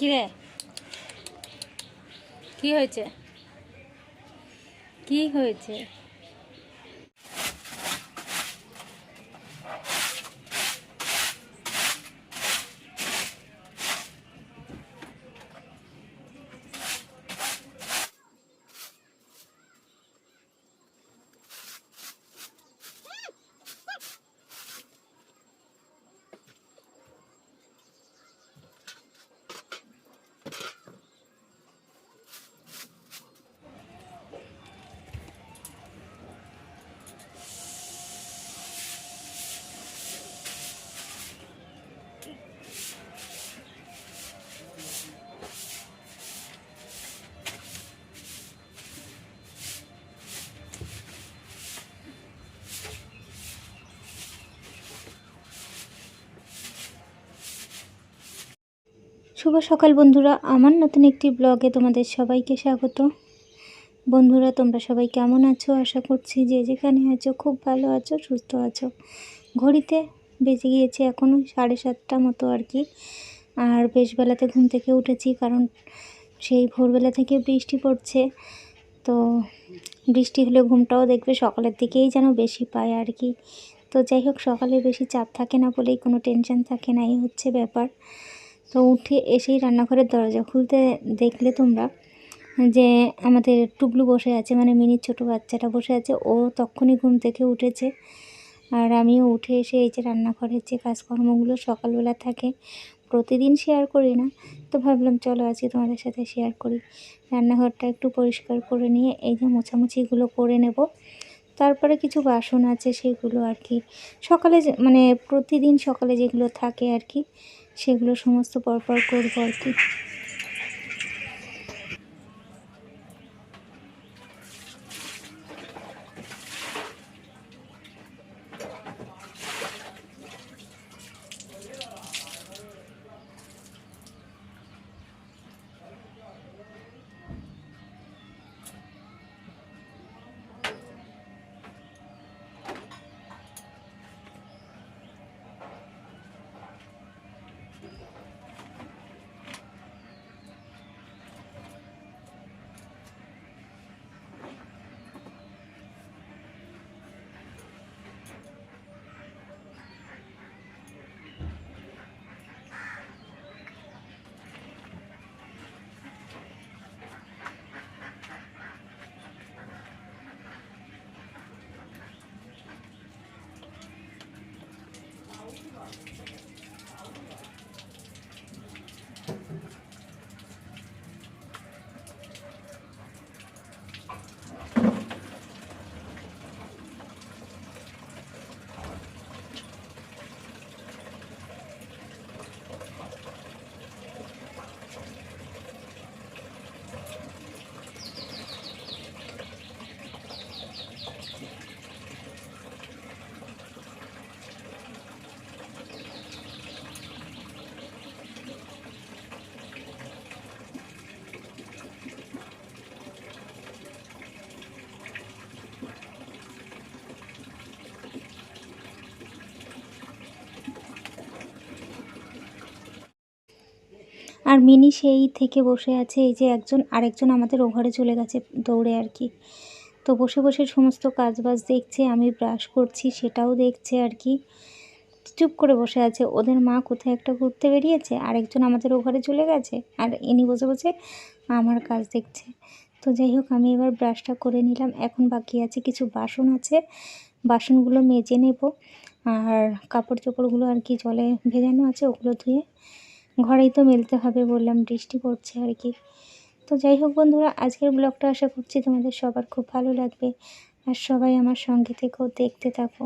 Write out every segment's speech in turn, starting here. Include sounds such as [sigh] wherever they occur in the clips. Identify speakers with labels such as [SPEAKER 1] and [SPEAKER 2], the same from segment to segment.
[SPEAKER 1] কি রে কি হয়েছে? কি হয়েছে? শুভ সকাল বন্ধুরা। আমার নতুন একটি ব্লগে তোমাদের সবাইকে স্বাগত। বন্ধুরা, তোমরা সবাই কেমন আছো? আশা করছি যে যেখানে আছো, খুব ভালো আছো, সুস্থ আছো। ঘড়িতে বেজে গিয়েছে এখনও সাড়ে সাতটা মতো আর কি। আর বেশ বেলাতে ঘুম থেকে উঠেছি কারণ সেই ভোরবেলা থেকে বৃষ্টি পড়ছে। তো বৃষ্টি হলে ঘুমটাও দেখবে, সকালের দিকেই যেন বেশি পায় আর কি। তো যাই হোক, সকালে বেশি চাপ থাকে না বলেই কোনো টেনশন থাকে না, এই হচ্ছে ব্যাপার। তো উঠে এসেই রান্নাঘরের দরজা খুলতে দেখলে তোমরা যে আমাদের টুবলু বসে আছে মানে মিনির ছোটো বাচ্চাটা বসে আছে, ও তখনই ঘুম থেকে উঠেছে। আর আমিও উঠে এসে এই যে রান্নাঘরের যে কাজকর্মগুলো সকালবেলা থাকে, প্রতিদিন শেয়ার করি না। তো ভাবলাম চলো আজকে তোমাদের সাথে শেয়ার করি। রান্নাঘরটা একটু পরিষ্কার করে নিয়ে এই যে মোছামুছিগুলো করে নেব। তারপরে কিছু বাসন আছে সেগুলো আর কি। সকালে মানে প্রতিদিন সকালে যেগুলো থাকে আর কি সেগুলো সমস্ত পরপর করব আর কি। আর মিনি সেই থেকে বসে আছে, এই যে একজন, আরেকজন আমাদের ও ঘরে চলে গেছে দৌড়ে আর কি। তো বসে বসে সমস্ত কাজবাজ দেখছে, আমি ব্রাশ করছি, সেটাও দেখছে আর কি। চুপ করে বসে আছে, ওদের মা কোথায় একটা ঘুরতে বেরিয়েছে, আরেকজন আমাদের ও ঘরে চলে গেছে, আর ইনি বসে বসে আমার কাজ দেখছে। তো যাই হোক, আমি এবার ব্রাশটা করে নিলাম, এখন বাকি আছে কিছু বাসন আছে, বাসনগুলো মেজে নেব, আর কাপড় চোপড়গুলো আর কি জলে ভেজানো আছে, ওগুলো ধুয়ে ঘরেই তো মেলতে হবে বললাম, বৃষ্টি পড়ছে আর কি। তো যাই হোক বন্ধুরা, আজকের ব্লগটা আশা করছি তোমাদের সবার খুব ভালো লাগবে। আর সবাই আমার সঙ্গে থেকেও দেখতে থাকো।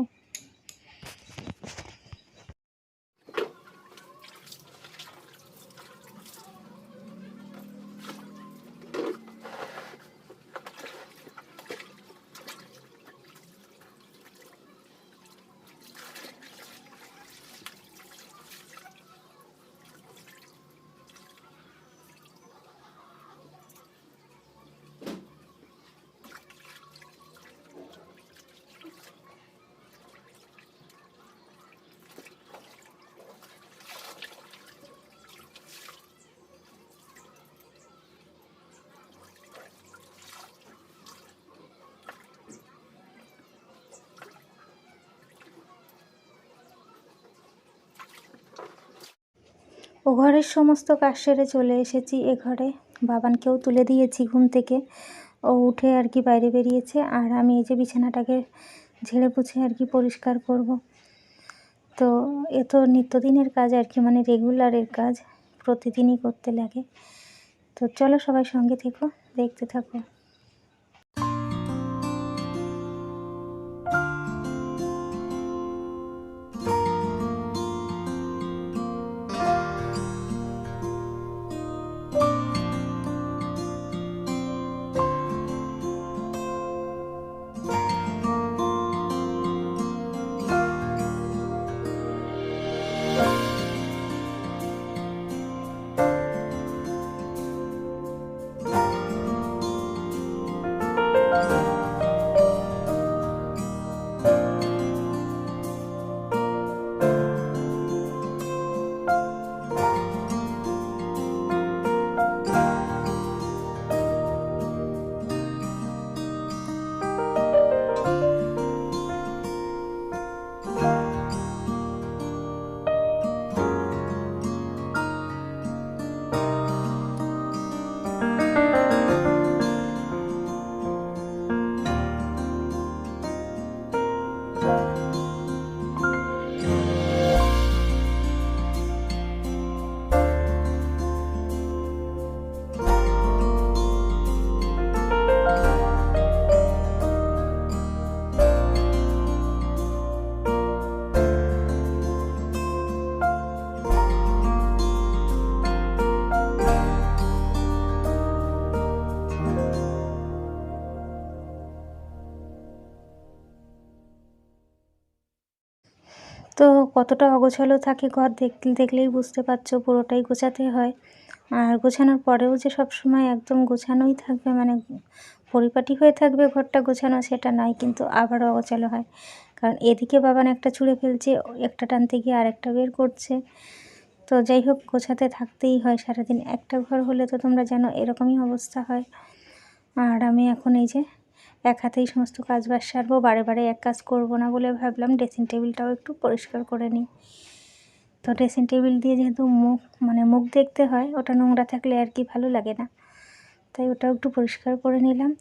[SPEAKER 1] ও ঘরের সমস্ত কাজ সেরে চলে এসেছি এ ঘরে। বাবানকেও তুলে দিয়েছি ঘুম থেকে। ও উঠে আর কি বাইরে বেরিয়েছে আর আমি এই যে বিছানাটাকে ঝেড়ে পুছে আর কি পরিষ্কার করব। তো এ তো নিত্যদিনের কাজ আর কি মানে রেগুলারের কাজ, প্রতিদিনই করতে লাগে। তো চলো সবাই সঙ্গে থেকো, দেখতে থাকো। তো কতটা অগোছালো থাকে ঘর দেখলে দেখলেই বুঝতে পারছ পুরোটাই গোছাতে হয়। আর গোছানোর পরেও যে সব সময় একদম গোছানোই থাকবে মানে পরিপাটি হয়ে থাকবে ঘরটা গোছানো সেটা নয়, কিন্তু আবারও অগোছালো হয়। কারণ এদিকে বাবান একটা ছুঁড়ে ফেলছে, একটা টানতে গিয়ে আরেকটা বের করছে। তো যাই হোক, গোছাতে থাকতেই হয় সারাদিন। একটা ঘর হলে তো তোমরা জানো এরকমই অবস্থা হয়। আর আমি এখন এই যে এক হাতেই সমস্ত কাজ বাজ সারবো, বারে বারে এক কাজ করব না বলে ভাবলাম ড্রেসিং টেবিলটাও একটু পরিষ্কার করে নিই। তো ড্রেসিং টেবিল দিয়ে যেহেতু মুখ মানে মুখ দেখতে হয়, ওটা নোংরা থাকলে আর কি ভালো লাগে না। তাই ওটাও একটু পরিষ্কার করে নিলাম।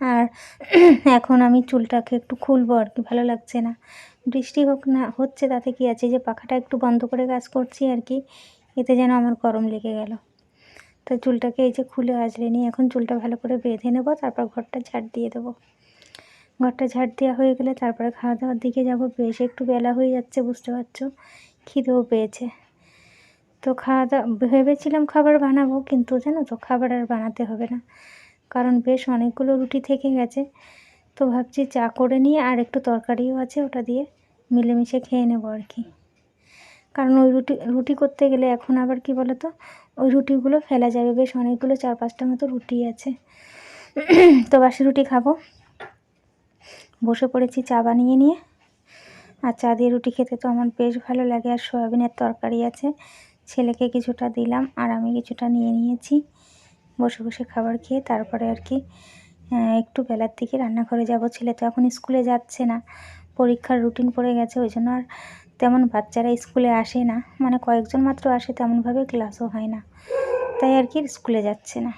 [SPEAKER 1] আর [clears throat] এখন আমি চুলটাকে একটু খুলবো আর কি, ভালো লাগছে না। বৃষ্টি হোক না, হচ্ছে তাতে কি আছে যে পাখাটা একটু বন্ধ করে কাজ করছি আর কি, এতে যেন আমার গরম লেগে গেল। তো চুলটাকে এই যে খুলে আজরে নিয়ে এখন চুলটা ভালো করে বেঁধে নেব, তারপর ঘরটা ঝাড় দিয়ে দেবো। ঘরটা ঝাড় দেওয়া হয়ে গেলে তারপরে খাওয়া দাওয়ার দিকে যাব। বেশ একটু বেলা হয়ে যাচ্ছে, বুঝতে পারছ? খিদেও পেয়েছে। তো খাওয়া দাওয়া ভেবেছিলাম খাবার বানাবো, কিন্তু জানো তো খাবার আর বানাতে হবে না। কারণ বেশ অনেকগুলো রুটি থেকে গেছে। তো ভাবছি চা করে নিয়ে আর একটু তরকারিও আছে ওটা দিয়ে মিলেমিশে খেয়ে নেব আর কি। কারণ ওই রুটি রুটি করতে গেলে এখন আবার কি বলো তো ওই রুটিগুলো ফেলা যাবে। বেশ অনেকগুলো চার পাঁচটা মতো রুটি আছে। তো বাসি রুটি খাব। বসে পড়েছি চা বানিয়ে নিয়ে। আর চা দিয়ে রুটি খেতে তো আমার বেশ ভালো লাগে। আর সয়াবিনের তরকারি আছে। ছেলেকে কিছুটা দিলাম আর আমি কিছুটা নিয়ে নিয়েছি। বসে বসে খাবার খেয়ে তারপরে আর কি একটু বেলার দিকে রান্নাঘরে যাব। ছেলে তো এখন স্কুলে যাচ্ছে না। পরীক্ষার রুটিন পড়ে গেছে, ওই জন্য আর তেমন বাচ্চারা স্কুলে আসে না। মানে কয়েকজন মাত্র আসে, তেমনভাবে ক্লাসও হয় না। তাই আর কি স্কুলে যাচ্ছে না।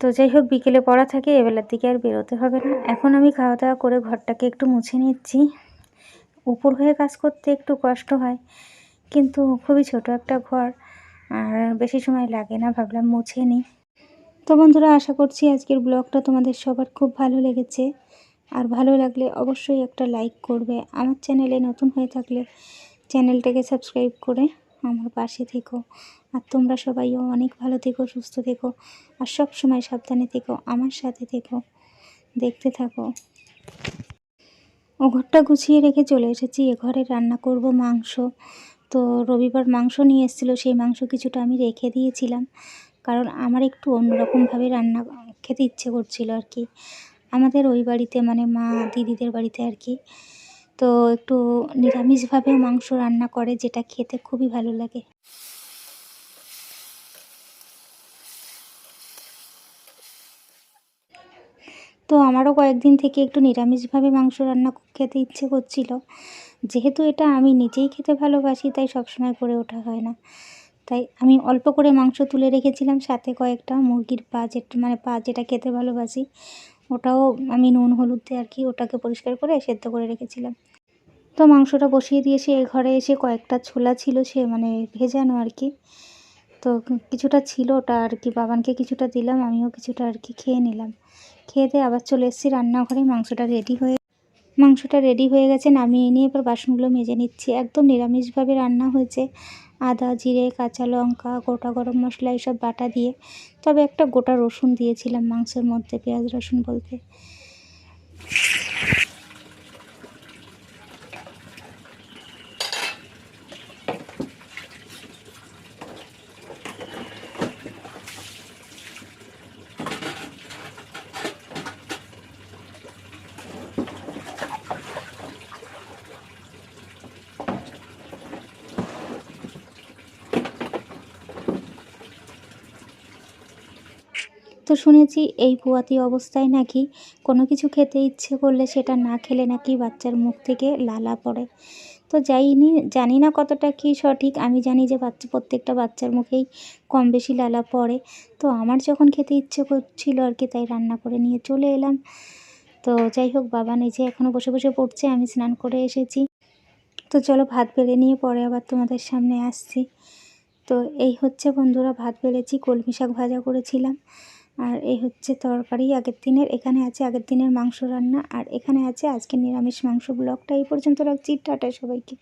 [SPEAKER 1] তো যাই হোক, বিকেলে পড়া থাকে, এবেলার দিকে আর বেরোতে হবে না। এখন আমি খাওয়া দাওয়া করে ঘরটাকে একটু মুছে নিচ্ছি। উপর হয়ে কাজ করতে একটু কষ্ট হয়, কিন্তু খুবই ছোট একটা ঘর, আর বেশি সময় লাগে না, ভাবলাম মুছে নিই। তো বন্ধুরা, আশা করছি আজকের ব্লগটা তোমাদের সবার খুব ভালো লেগেছে। আর ভালো লাগলে অবশ্যই একটা লাইক করবে। আমার চ্যানেলে নতুন হয়ে থাকলে চ্যানেলটাকে সাবস্ক্রাইব করে আমার পাশে থেকো। আর তোমরা সবাইও অনেক ভালো থেকো, সুস্থ থেকো, আর সব সময় সাবধানে থেকো, আমার সাথে থেকো, দেখতে থাকো। ও ঘরটা গুছিয়ে রেখে চলে এসেছি, এ ঘরে রান্না করব মাংস। তো রবিবার মাংস নিয়ে এসেছিল, সেই মাংস কিছুটা আমি রেখে দিয়েছিলাম, কারণ আমার একটু অন্যরকমভাবে রান্না খেতে ইচ্ছে করছিল আর কি। আমাদের ওই বাড়িতে মানে মা দিদিদের বাড়িতে আর কি। তো একটু নিরামিষভাবে মাংস রান্না করে, যেটা খেতে খুবই ভালো লাগে। তো আমারও কয়েকদিন থেকে একটু নিরামিষভাবে মাংস রান্না খেতে ইচ্ছে করছিল। যেহেতু এটা আমি নিজেই খেতে ভালোবাসি, তাই সবসময় করে ওঠা হয় না। তাই আমি অল্প করে মাংস তুলে রেখেছিলাম, সাথে কয়েকটা মুরগির পা যেটা মানে পা যেটা খেতে ভালোবাসি ওটাও আমি নুন, হলুদ দিয়ে আর কি ওটাকে পরিষ্কার করে সেদ্ধ করে রেখেছিলাম। তো মাংসটা বসিয়ে দিয়েছি এ ঘরে এসে কয়েকটা ছোলা ছিল সে মানে ভেজানো আর কি তো কিছুটা ছিল ওটা আর কি বাবানকে কিছুটা দিলাম, আমিও কিছুটা আর কি খেয়ে নিলাম। খেয়ে দিয়ে আবার চলে এসেছি রান্নাঘরে, মাংসটা রেডি হয়ে মাংসটা রেডি হয়ে গেছে, নামিয়ে নিয়ে এবার বাসনগুলো মেজে নিচ্ছি। একদম নিরামিষভাবে রান্না হয়েছে। আদা, জিরে, কাঁচা লঙ্কা, গোটা গরম মশলা এসব বাটা দিয়ে তবে একটা গোটা রসুন দিয়েছিলাম মাংসের মধ্যে, পেঁয়াজ রসুন বলতে। তো শুনেছি এই পুয়াতি অবস্থায় নাকি কোনো কিছু খেতে ইচ্ছে করলে সেটা না খেলে নাকি বাচ্চার মুখ থেকে লালা পড়ে। তো যাইনি, জানি না কতটা কি সঠিক। আমি জানি যে বাচ্চা, প্রত্যেকটা বাচ্চার মুখেই কম বেশি লালা পড়ে। তো আমার যখন খেতে ইচ্ছে করছিল আর কি, তাই রান্না করে নিয়ে চলে এলাম। তো যাই হোক, বাবা নিজে এখনও বসে বসে পড়ছে, আমি স্নান করে এসেছি। তো চলো ভাত বেড়ে নিয়ে পরে আবার তোমাদের সামনে আসছি। তো এই হচ্ছে বন্ধুরা, ভাত বেড়েছি, কলমি শাক ভাজা করেছিলাম। আর এই হচ্ছে তরকারি। আগের দিনের, এখানে আছে আগের দিনের মাংস রান্না, আর এখানে আছে আজকে নিরামিষ মাংস ব্লগটা। এই পর্যন্ত রাখছি। টাটা সবাইকে।